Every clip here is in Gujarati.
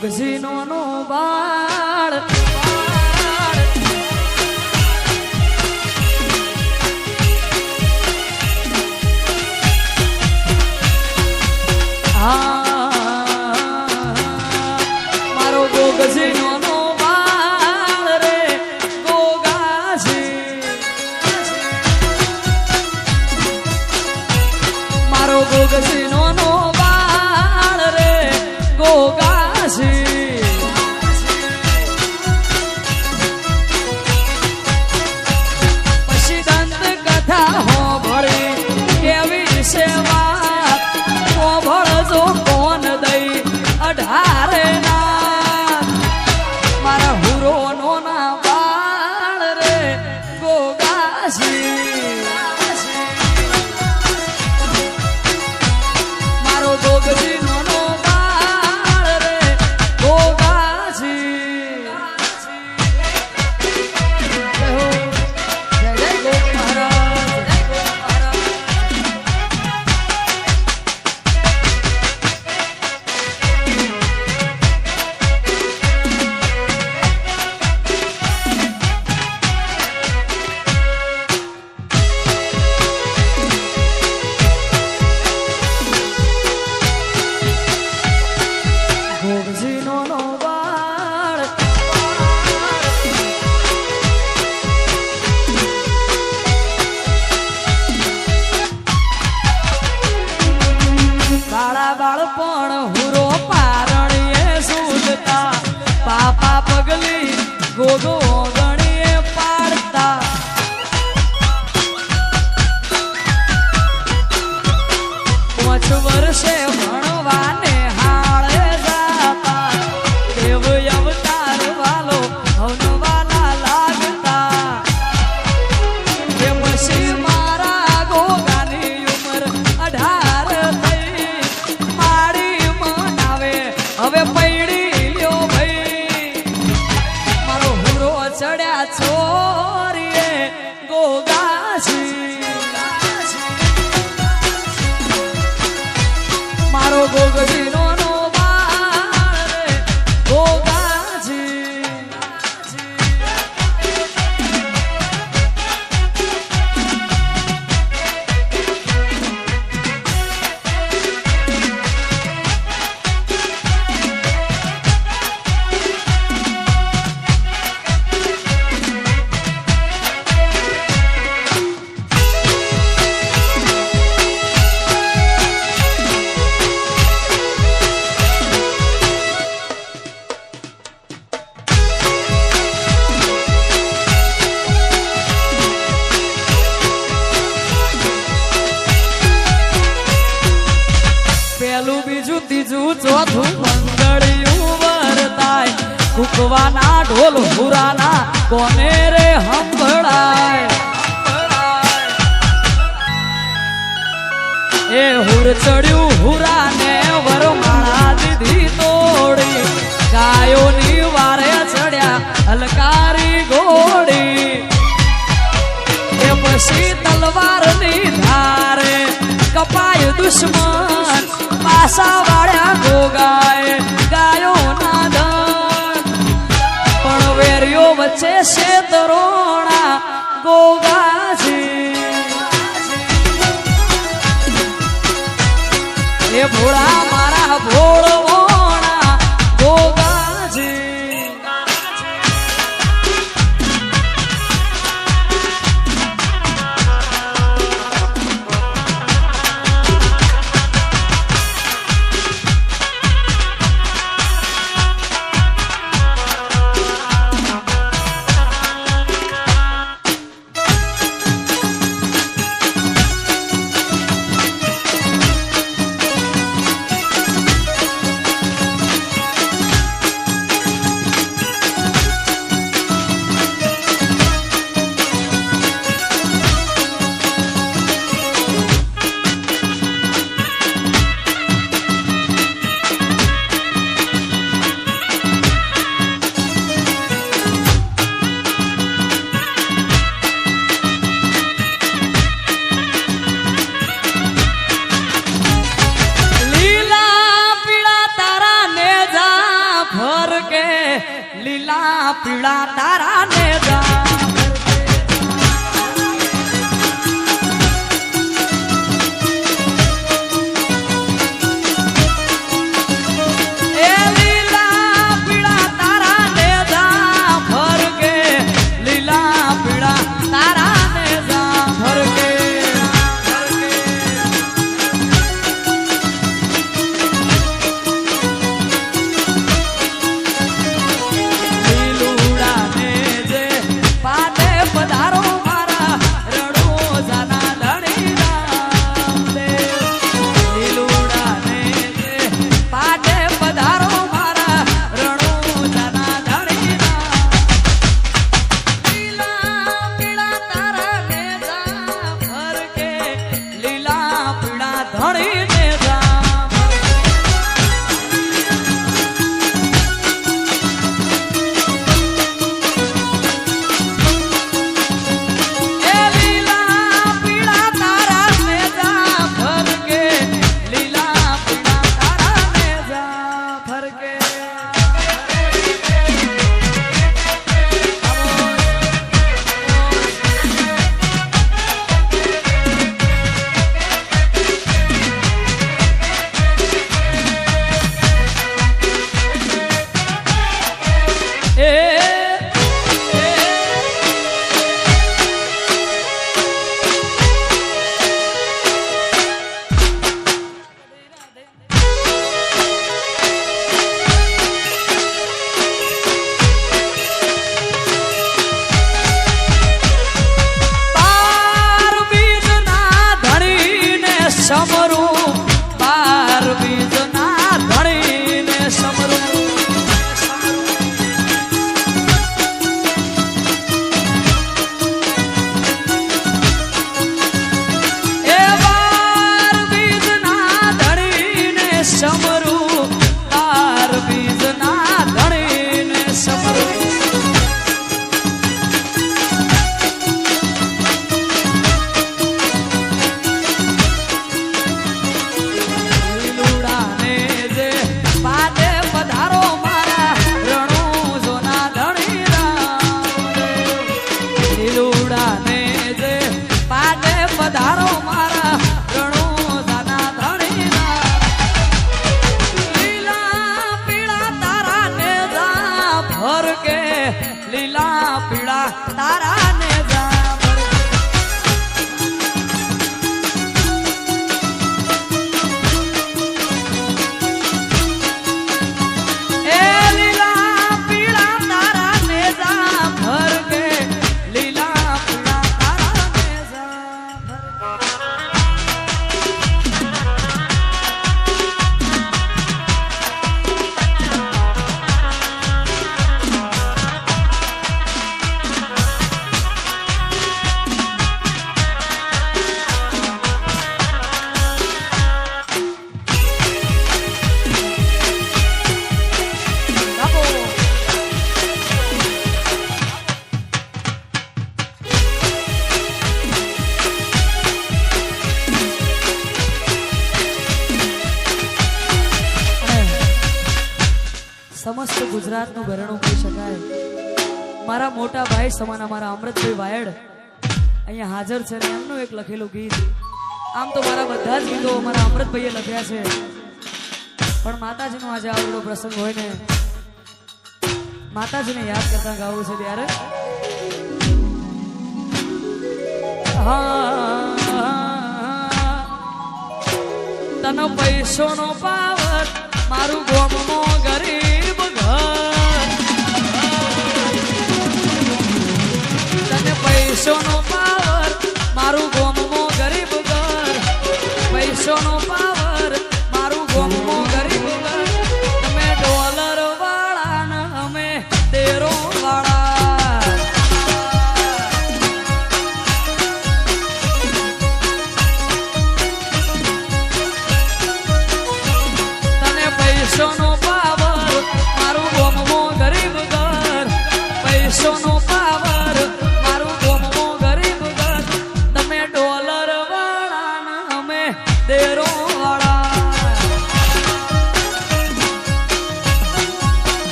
ગોગસીનો નો બાળ. હા મારો ગોગસીનો ગોગો બીજું ચોથું મંગળિયું વરતાય. કુકવાના ઢોલ હુરાના કોને રે હંભળાય? એ હુર ચડ્યું હુરાને વરમાળા દીધી તોડી. ગાયોની વારે ચડ્યા હલકારી ઘોડી. એ પછી તલવારની ધારે કપાય દુશ્મન. પાસા વાળ્યા ગોગાય ગાયો ના ધન પણ વેરીઓ વચ્ચે શેતરોણા ગોગાજી. એ ભોળા મારા ભોળવોણા ગોગાજી chamorro. સમસ્ત ગુજરાતનું ભરણું કહી શકાય. મારા મોટા ભાઈ સમાન અમારા અમૃતભાઈ વાયડ અહીંયા હાજર છે ને એમનું એક લખેલું ગીત. આમ તો મારા બધા જ ગીતો અમારા અમૃતભાઈએ લખ્યા છે. પણ માતાજીનો આજે આવડો પ્રસંગ હોય ને, માતાજીને યાદ કરતા ગાવું છે ત્યારે. હા, તનો પૈસો નો પાવર મારું ગોમ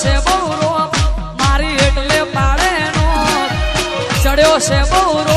છે બહુ રોપ મારી એટલે પાડે નો. ચડ્યો છે બહુ